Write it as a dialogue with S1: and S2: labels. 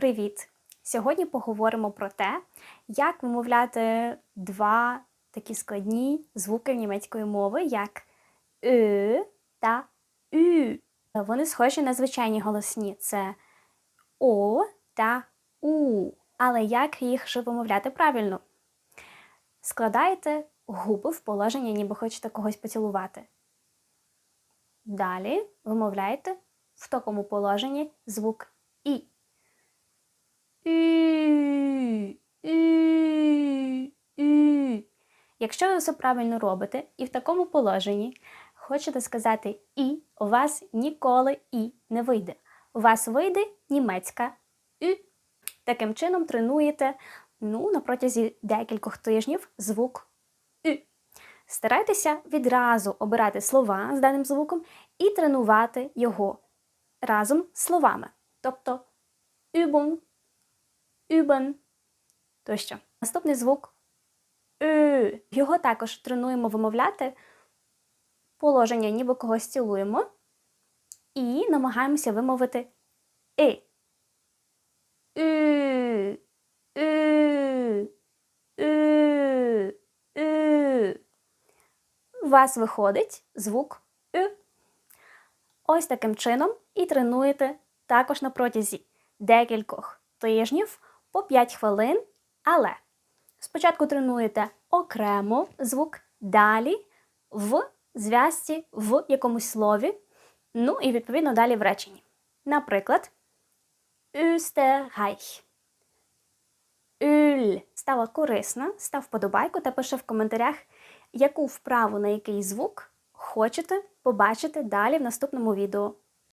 S1: Привіт! Сьогодні поговоримо про те, як вимовляти два такі складні звуки німецької мови, як «ö» та «ü». Вони схожі на звичайні голосні це О та У. Але як їх же вимовляти правильно? Складаєте губи в положення, ніби хочете когось поцілувати. Далі вимовляєте в такому положенні звук І. Ü. Якщо ви все правильно робите і в такому положенні хочете сказати І, у вас ніколи І не вийде. У вас вийде німецька Ü. Таким чином тренуєте ну, на протязі декількох тижнів звук Ü. Старайтеся відразу обирати слова з даним звуком і тренувати його разом з словами. Тобто Übung, üben тощо. Наступний звук Ü. Його також тренуємо вимовляти положення, ніби когось цілуємо, і намагаємося вимовити И. Ü. Ü. Ü. Ü. У вас виходить звук Ü. Ось таким чином і тренуєте також на протязі декількох тижнів по 5 хвилин. Але спочатку тренуєте окремо звук, далі в зв'язці в якомусь слові, ну і відповідно далі в реченні. Наприклад, Österreich. Ülь стала корисна, став вподобайку та пиши в коментарях, яку вправу на який звук хочете побачити далі в наступному відео.